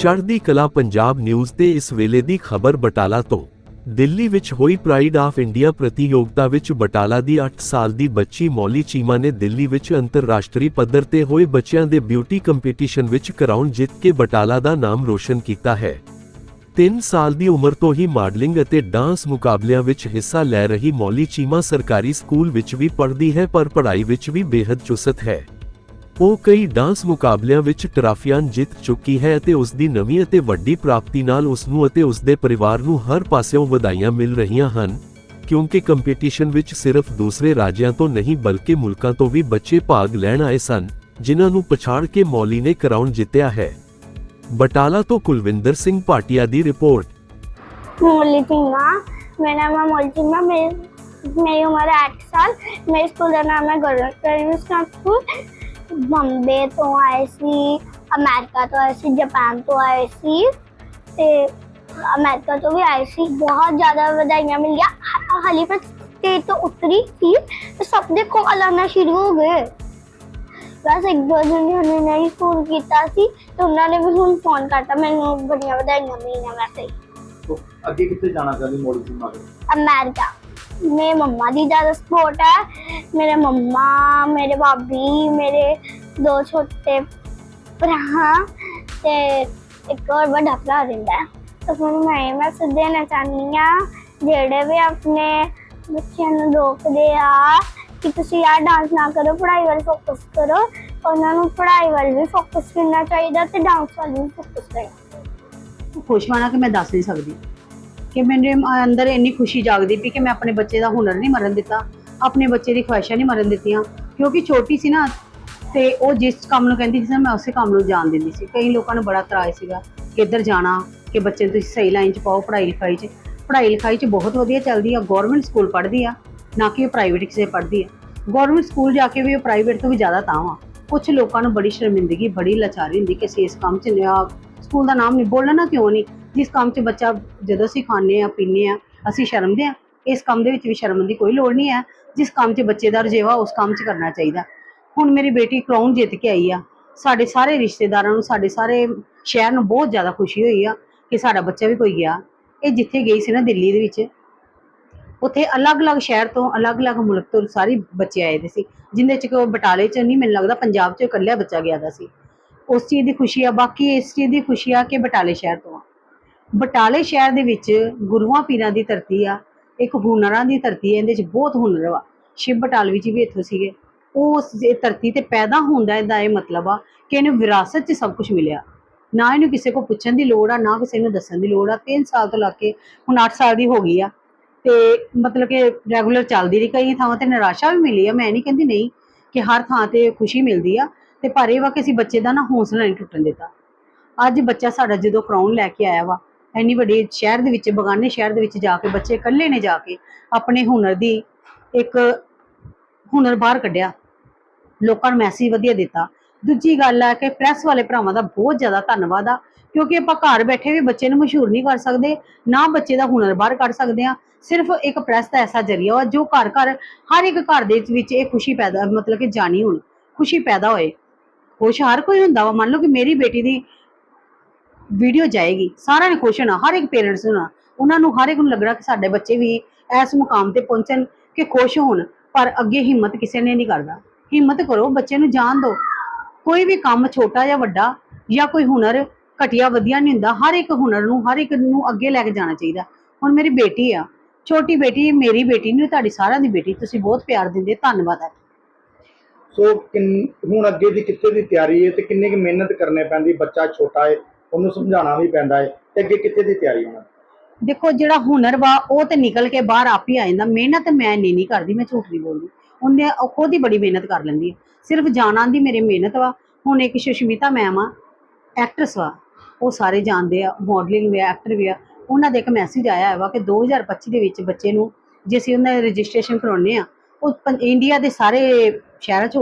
ਚੜ੍ਹਦੀ ਕਲਾ ਪੰਜਾਬ ਨਿਊਜ਼ ਤੇ ਇਸ ਵੇਲੇ ਦੀ ਖਬਰ ਬਟਾਲਾ ਤੋਂ। ਦਿੱਲੀ ਵਿੱਚ ਹੋਈ ਪ੍ਰਾਈਡ ਆਫ ਇੰਡੀਆ ਪ੍ਰਤੀਯੋਗਤਾ ਵਿੱਚ ਬਟਾਲਾ ਦੀ 8 ਸਾਲ ਦੀ ਬੱਚੀ ਮੌਲੀ ਚੀਮਾ ਨੇ ਦਿੱਲੀ ਵਿੱਚ ਅੰਤਰਰਾਸ਼ਟਰੀ ਪੱਧਰ ਤੇ ਹੋਏ ਬੱਚਿਆਂ ਦੇ ਬਿਊਟੀ ਕੰਪੀਟੀਸ਼ਨ ਵਿੱਚ ਕਰਾਉਣ ਜਿੱਤ ਕੇ ਬਟਾਲਾ ਦਾ ਨਾਮ ਰੋਸ਼ਨ ਕੀਤਾ ਹੈ। 3 ਸਾਲ ਦੀ ਉਮਰ ਤੋਂ ਹੀ ਮਾਡਲਿੰਗ ਅਤੇ ਡਾਂਸ ਮੁਕਾਬਲਿਆਂ ਵਿੱਚ ਹਿੱਸਾ ਲੈ ਰਹੀ ਮੌਲੀ ਚੀਮਾ ਸਰਕਾਰੀ ਸਕੂਲ ਵਿੱਚ ਵੀ ਪੜ੍ਹਦੀ ਹੈ ਪਰ ਪੜ੍ਹਾਈ ਵਿੱਚ ਵੀ ਬੇहद ਚੁਸਤ ਹੈ। ਉਹ ਕਈ ਡਾਂਸ ਮੁਕਾਬਲਿਆਂ ਵਿੱਚ ਟਰਾਫੀਆਂ ਜਿੱਤ ਚੁੱਕੀ ਹੈ ਅਤੇ ਉਸ ਦੀ ਨਵੀਂ ਅਤੇ ਵੱਡੀ ਪ੍ਰਾਪਤੀ ਨਾਲ ਉਸ ਨੂੰ ਅਤੇ ਉਸ ਦੇ ਪਰਿਵਾਰ ਨੂੰ ਹਰ ਪਾਸਿਓਂ ਵਧਾਈਆਂ ਮਿਲ ਰਹੀਆਂ ਹਨ, ਕਿਉਂਕਿ ਕੰਪੀਟੀਸ਼ਨ ਵਿੱਚ ਸਿਰਫ ਦੂਸਰੇ ਰਾਜਿਆਂ ਤੋਂ ਨਹੀਂ ਬਲਕਿ ਮੁਲਕਾਂ ਤੋਂ ਵੀ ਬੱਚੇ ਭਾਗ ਲੈਣ ਆਏ ਸਨ, ਜਿਨ੍ਹਾਂ ਨੂੰ ਪਛਾੜ ਕੇ ਮੌਲੀ ਨੇ ਕਰਾਉਣ ਜਿੱਤਿਆ ਹੈ। ਬਟਾਲਾ ਤੋਂ ਕੁਲਵਿੰਦਰ ਸਿੰਘ ਪਾਟਿਆ ਦੀ ਰਿਪੋਰਟ। ਮੌਲੀ ਸਿੰਘਾ ਮੇਰਾ ਨਾਮ ਮੌਲੀ ਸਿੰਘਾ ਮੇਰੀ ਉਮਰ 8 ਸਾਲ, ਮੇਰੇ ਸਕੂਲ ਦਾ ਨਾਮ ਹੈ ਗੌਰਵ ਸਕੂਲ ਬੰਬੇ ਤੋਂ ਆਏ ਸੀ ਅਮਰੀਕਾ ਤੋਂ ਆਏ ਸੀ ਜਾਪਾਨ ਤੋਂ ਆਏ ਸੀ ਤੇ ਅਮਰੀਕਾ ਤੋਂ ਵੀ ਆਏ ਸੀ। ਬਹੁਤ ਜ਼ਿਆਦਾ ਵਧਾਈਆਂ ਮਿਲੀਆਂ। ਹਲੀਫਾ ਸਟੇਟ ਤੋਂ ਉਤਰੀ ਸੀ ਤੇ ਸਭ ਦੇ ਕੋ ਅਲਾਨਾ ਸ਼ੁਰੂ ਹੋ ਗਏ। ਬਸ ਇੱਕ ਦੋ ਦਿਨ ਉਹਨੇ ਨਹੀਂ ਫੋਨ ਕੀਤਾ ਸੀ ਤੇ ਉਹਨਾਂ ਨੇ ਵੀ ਹੁਣ ਫੋਨ ਕਰਤਾ। ਮੈਨੂੰ ਬੜੀਆਂ ਵਧਾਈਆਂ ਮਿਲੀਆਂ ਵੈਸੇ। ਅੱਗੇ ਕਿੱਥੇ ਜਾਣਾ ਚਾਹੁੰਦੀ ਮੋੜੀ ਸੀ ਮਾਰ ਅਮਰੀਕਾ। ਮੇਰੇ ਮੰਮਾ ਦੀ ਜ਼ਿਆਦਾ ਸਪੋਰਟ ਹੈ ਮੇਰੇ ਮੰਮਾ, ਮੇਰੇ ਭਾਬੀ, ਮੇਰੇ ਦੋ ਛੋਟੇ ਭਰਾ ਤੇ ਇੱਕ ਹੋਰ ਵੱਡਾ ਭਰਾ ਰਹਿੰਦਾ ਹੈ। ਤਾਂ ਹੁਣ ਮੈਂ ਮੈਂ ਦੇਣਾ ਚਾਹੁੰਦੀ ਆ ਜਿਹੜੇ ਵੀ ਆਪਣੇ ਬੱਚਿਆਂ ਨੂੰ ਰੋਕਦੇ ਆ ਕਿ ਤੁਸੀਂ ਆ ਡਾਂਸ ਨਾ ਕਰੋ, ਪੜ੍ਹਾਈ ਵੱਲ ਫੋਕਸ ਕਰੋ। ਉਹਨਾਂ ਨੂੰ ਪੜ੍ਹਾਈ ਵੱਲ ਵੀ ਫੋਕਸ ਕਰਨਾ ਚਾਹੀਦਾ ਤੇ ਡਾਂਸ ਵੱਲ ਵੀ ਫੋਕਸ ਕਰਨਾ ਖੁਸ਼ ਹੋਣਾ ਕਿ ਮੈਂ ਦੱਸ ਨਹੀਂ ਸਕਦੀ। ਕਿ ਮੇਰੇ ਅੰਦਰ ਇੰਨੀ ਖੁਸ਼ੀ ਜਾਗਦੀ ਪਈ ਕਿ ਮੈਂ ਆਪਣੇ ਬੱਚੇ ਦਾ ਹੁਨਰ ਨਹੀਂ ਮਰਨ ਦਿੱਤਾ, ਆਪਣੇ ਬੱਚੇ ਦੀ ਖੁਆਇਸ਼ਾਂ ਨਹੀਂ ਮਰਨ ਦਿੱਤੀਆਂ। ਕਿਉਂਕਿ ਛੋਟੀ ਸੀ ਨਾ ਤੇ ਉਹ ਜਿਸ ਕੰਮ ਨੂੰ ਕਹਿੰਦੀ ਸੀ ਨਾ, ਮੈਂ ਉਸੇ ਕੰਮ ਨੂੰ ਜਾਣ ਦਿੰਦੀ ਸੀ। ਕਈ ਲੋਕਾਂ ਨੂੰ ਬੜਾ ਤਰਾਜ ਸੀਗਾ ਕਿ ਇੱਧਰ ਜਾਣਾ, ਕਿ ਬੱਚੇ ਨੂੰ ਤੁਸੀਂ ਸਹੀ ਲਾਈਨ 'ਚ ਪਾਓ ਪੜ੍ਹਾਈ ਲਿਖਾਈ 'ਚ। ਪੜ੍ਹਾਈ ਲਿਖਾਈ 'ਚ ਬਹੁਤ ਵਧੀਆ ਚੱਲਦੀ ਆ ਗਵਰਨਮੈਂਟ ਸਕੂਲ ਪੜ੍ਹਦੀ ਆ, ਨਾ ਕਿ ਉਹ ਪ੍ਰਾਈਵੇਟ ਕਿਸੇ ਪੜ੍ਹਦੀ ਆ। ਗਵਰਨਮੈਂਟ ਸਕੂਲ ਜਾ ਕੇ ਵੀ ਉਹ ਪ੍ਰਾਈਵੇਟ ਤੋਂ ਵੀ ਜ਼ਿਆਦਾ ਤਾਂ ਆ। ਕੁਝ ਲੋਕਾਂ ਨੂੰ ਬੜੀ ਸ਼ਰਮਿੰਦਗੀ, ਬੜੀ ਲਾਚਾਰੀ ਹੁੰਦੀ ਕਿ ਅਸੀਂ ਇਸ ਕੰਮ 'ਚ ਨਹੀਂ ਆ ਸਕੂਲ ਦਾ ਨਾਮ ਨਹੀਂ ਬੋਲਣਾ ਕਿਉਂ ਨਹੀਂ? ਜਿਸ ਕੰਮ 'ਚ ਬੱਚਾ ਜਦੋਂ ਅਸੀਂ ਖਾਂਦੇ ਆ ਪੀਂਦੇ ਆ ਅਸੀਂ ਸ਼ਰਮਦੇ ਆ ਇਸ ਕੰਮ ਦੇ ਵਿੱਚ ਵੀ ਸ਼ਰਮ ਦੀ ਕੋਈ ਲੋੜ ਨਹੀਂ ਹੈ। ਜਿਸ ਕੰਮ 'ਚ ਬੱਚੇ ਦਾ ਰੁਝੇਵਾ, ਉਸ ਕੰਮ 'ਚ ਕਰਨਾ ਚਾਹੀਦਾ। ਹੁਣ ਮੇਰੀ ਬੇਟੀ ਕਰਾਊਨ ਜਿੱਤ ਕੇ ਆਈ ਆ। ਸਾਡੇ ਸਾਰੇ ਰਿਸ਼ਤੇਦਾਰਾਂ ਨੂੰ, ਸਾਡੇ ਸਾਰੇ ਸ਼ਹਿਰ ਨੂੰ ਬਹੁਤ ਜ਼ਿਆਦਾ ਖੁਸ਼ੀ ਹੋਈ ਆ ਕਿ ਸਾਡਾ ਬੱਚਾ ਵੀ ਕੋਈ ਗਿਆ। ਇਹ ਜਿੱਥੇ ਗਈ ਸੀ ਨਾ ਦਿੱਲੀ ਦੇ ਵਿੱਚ, ਉੱਥੇ ਅਲੱਗ-ਅਲੱਗ ਸ਼ਹਿਰ ਤੋਂ ਅਲੱਗ-ਅਲੱਗ ਮੁਲਕ ਤੋਂ ਸਾਰੇ ਬੱਚੇ ਆਏ ਦੇ ਸੀ, ਜਿੰਦੇ ਚ ਕੋਈ ਬਟਾਲੇ ਚ ਨਹੀਂ, ਮੈਨੂੰ ਲੱਗਦਾ ਪੰਜਾਬ ਚ ਇਕੱਲਾ ਬੱਚਾ ਗਿਆ ਦਾ ਸੀ। ਉਸ ਚੀਜ਼ ਦੀ ਖੁਸ਼ੀ ਆ, ਬਾਕੀ ਇਸ ਚੀਜ਼ ਦੀ ਖੁਸ਼ੀ ਆ ਕਿ ਬਟਾਲੇ ਸ਼ਹਿਰ ਤੋਂ ਆ। ਬਟਾਲੇ ਸ਼ਹਿਰ ਦੇ ਵਿੱਚ ਗੁਰੂਆਂ ਪੀਰਾਂ ਦੀ ਧਰਤੀ ਆ, ਇੱਕ ਹੁਨਰਾਂ ਦੀ ਧਰਤੀ ਹੈ ਇਹਦੇ ਚ ਬਹੁਤ ਹੁਨਰ ਵਾ। ਸ਼ਿਵ ਬਟਾਲਵੀ ਜੀ ਵੀ ਇੱਥੋਂ ਸੀਗੇ। ਉਹ ਉਸ ਧਰਤੀ ਤੇ ਪੈਦਾ ਹੁੰਦਾ ਇਹਦਾ ਇਹ ਮਤਲਬ ਆ ਕਿ ਇਹਨੂੰ ਵਿਰਾਸਤ 'ਚ ਸਭ ਕੁਝ ਮਿਲਿਆ। ਨਾ ਇਹਨੂੰ ਕਿਸੇ ਕੋ ਪੁੱਛਣ ਦੀ ਲੋੜ ਆ, ਨਾ ਕਿਸੇ ਨੂੰ ਦੱਸਣ ਦੀ ਲੋੜ ਆ। 3 ਸਾਲ ਤੋਂ ਲੱਗ ਕੇ ਹੁਣ 8 ਸਾਲ ਦੀ ਹੋ ਗਈ ਆ। ਤੇ ਮਤਲਬ ਕਿ ਰੈਗੂਲਰ ਚੱਲਦੀ ਰਹੀ, ਕਈ ਥਾਵਾਂ ਤੇ ਨਿਰਾਸ਼ਾ ਵੀ ਮਿਲੀ ਆ। ਮੈਂ ਨਹੀਂ ਕਹਿੰਦੀ ਨਹੀਂ ਕਿ ਹਰ ਥਾਂ ਤੇ ਖੁਸ਼ੀ ਮਿਲਦੀ ਆ। ਤੇ ਪਰ ਇਹ ਵਾ ਕਿ ਅਸੀਂ ਬੱਚੇ ਦਾ ਨਾ ਹੌਸਲਾ ਨਹੀਂ ਟੁੱਟਣ ਦਿੱਤਾ। ਅੱਜ ਬੱਚਾ ਸਾਡਾ ਜਦੋਂ ਕਰਾਉਣ ਲੈ ਕੇ ਆਇਆ ਵਾ ਇੰਨੀ ਵੱਡੀ ਸ਼ਹਿਰ ਦੇ ਵਿੱਚ, ਬਗਾਨੇ ਸ਼ਹਿਰ ਦੇ ਵਿੱਚ ਜਾ ਕੇ, ਬੱਚੇ ਇਕੱਲੇ ਨੇ ਜਾ ਕੇ ਆਪਣੇ ਹੁਨਰ ਦੀ ਇੱਕ ਹੁਨਰ ਬਾਹਰ ਕੱਢਿਆ। ਲੋਕਾਂ ਨੂੰ ਮੈਸੇਜ ਵਧੀਆ ਦਿੱਤਾ। ਦੂਜੀ ਗੱਲ ਆ ਕਿ ਪ੍ਰੈਸ ਵਾਲੇ ਭਰਾਵਾਂ ਦਾ ਬਹੁਤ ਜ਼ਿਆਦਾ ਧੰਨਵਾਦ ਆ, ਕਿਉਂਕਿ ਆਪਾਂ ਘਰ ਬੈਠੇ ਵੀ ਬੱਚੇ ਨੂੰ ਮਸ਼ਹੂਰ ਨਹੀਂ ਕਰ ਸਕਦੇ, ਨਾ ਬੱਚੇ ਦਾ ਹੁਨਰ ਬਾਹਰ ਕੱਢ ਸਕਦੇ ਆ। ਸਿਰਫ ਇੱਕ ਪ੍ਰੈਸ ਦਾ ਐਸਾ ਜ਼ਰੀਆ ਵਾ ਜੋ ਘਰ ਘਰ, ਹਰ ਇੱਕ ਘਰ ਦੇ ਵਿੱਚ ਇਹ ਖੁਸ਼ੀ ਪੈਦਾ, ਮਤਲਬ ਕਿ ਜਾਣੀ ਹੁਣ, ਖੁਸ਼ੀ ਪੈਦਾ ਹੋਏ। ਖੁਸ਼ ਹਰ ਕੋਈ ਹੁੰਦਾ ਵਾ? ਮੰਨ ਲਓ ਕਿ ਮੇਰੀ ਬੇਟੀ ਦੀ ਵੀਡੀਓ ਜਾਏਗੀ। ਸਾਰਿਆਂ ਨੇ ਖੁਸ਼ ਹੋਣਾ, ਹਰ ਇੱਕ ਪੇਰੈਂਟਸ ਹੋਣਾ। ਉਹਨਾਂ ਨੂੰ ਹਰ ਇੱਕ ਨੂੰ ਲੱਗਣਾ ਕਿ ਸਾਡੇ ਬੱਚੇ ਵੀ ਇਸ ਮੁਕਾਮ ਤੇ ਪਹੁੰਚਣ ਕਿ ਖੁਸ਼ ਹੋਣ, ਪਰ ਅੱਗੇ ਹਿੰਮਤ ਕਿਸੇ ਨੇ ਨਹੀਂ ਕਰਦਾ। ਹਿੰਮਤ ਕਰੋ, ਬੱਚੇ ਨੂੰ ਜਾਣ ਦਿਓ। ਕੋਈ ਵੀ ਕੰਮ ਛੋਟਾ ਜਾਂ ਵੱਡਾ ਜਾਂ ਕੋਈ ਹੁਨਰ ਘਟੀਆ ਵਧੀਆ ਨਹੀਂ ਹੁੰਦਾ, ਹਰ ਇੱਕ ਹੁਨਰ ਨੂੰ, ਹਰ ਇੱਕ ਨੂੰ ਅੱਗੇ ਲੈ ਕੇ ਜਾਣਾ ਚਾਹੀਦਾ। ਹੁਣ ਮੇਰੀ ਬੇਟੀ ਆ, ਛੋਟੀ ਬੇਟੀ, ਮੇਰੀ ਬੇਟੀ ਨਹੀਂ, ਤੁਹਾਡੀ ਸਾਰਿਆਂ ਦੀ ਬੇਟੀ, ਤੁਸੀਂ ਬਹੁਤ ਪਿਆਰ ਦਿੰਦੇ, ਧੰਨਵਾਦ ਹੈ। ਸੋ ਹੁਣ ਅੱਗੇ ਦੀ ਕਿੱਥੇ ਦੀ ਤਿਆਰੀ ਹੈ ਤੇ ਕਿੰਨੀ ਕੁ ਮਿਹਨਤ ਕਰਨੇ ਪੈਂਦੀ, ਬੱਚਾ ਛੋਟਾ ਹੈ ਉਹਨੂੰ ਸਮਝਾਉਣਾ ਵੀ ਪੈਂਦਾ ਹੈ ਤੇ ਅੱਗੇ ਕਿੱਥੇ ਦੀ ਤਿਆਰੀ ਹੋਣਾ? ਦੇਖੋ, ਜਿਹੜਾ ਹੁਨਰ ਵਾ, ਉਹ ਤੇ ਨਿਕਲ ਕੇ ਬਾਹਰ ਆਪ ਹੀ ਆ ਜਾਂਦਾ। ਮਿਹਨਤ ਮੈਂ ਨਹੀਂ ਨਹੀਂ ਕਰਦੀ, ਮੈਂ ਝੂਠ ਨਹੀਂ ਬੋਲਦੀ। ਉਹਨੇ ਉਹ ਖੁਦ ਹੀ ਬੜੀ ਮਿਹਨਤ ਕਰ ਲੈਂਦੀ ਹੈ ਸਿਰਫ ਜਾਣਾਂ ਦੀ ਮੇਰੀ ਮਿਹਨਤ ਵਾ। ਹੁਣ ਇੱਕ ਸੁਸ਼ਮਿਤਾ ਮੈਮ ਆ ਐਕਟਰਸ ਵਾ। ਉਹ ਸਾਰੇ ਜਾਣਦੇ ਆ ਮਾਡਲਿੰਗ ਵੀ ਐਕਟਰ ਵੀ ਆ। ਉਹਨਾਂ ਦਾ ਇੱਕ ਮੈਸੇਜ ਆਇਆ ਵਾ ਕਿ 2025 ਦੇ ਵਿੱਚ ਬੱਚੇ ਨੂੰ, ਜੇ ਅਸੀਂ ਉਹਨਾਂ ਦਾ ਰਜਿਸਟ੍ਰੇਸ਼ਨ ਕਰਾਉਣੇ ਆ, ਉਹ ਪੰ- ਇੰਡੀਆ ਦੇ ਸਾਰੇ ਸ਼ਹਿਰਾਂ 'ਚ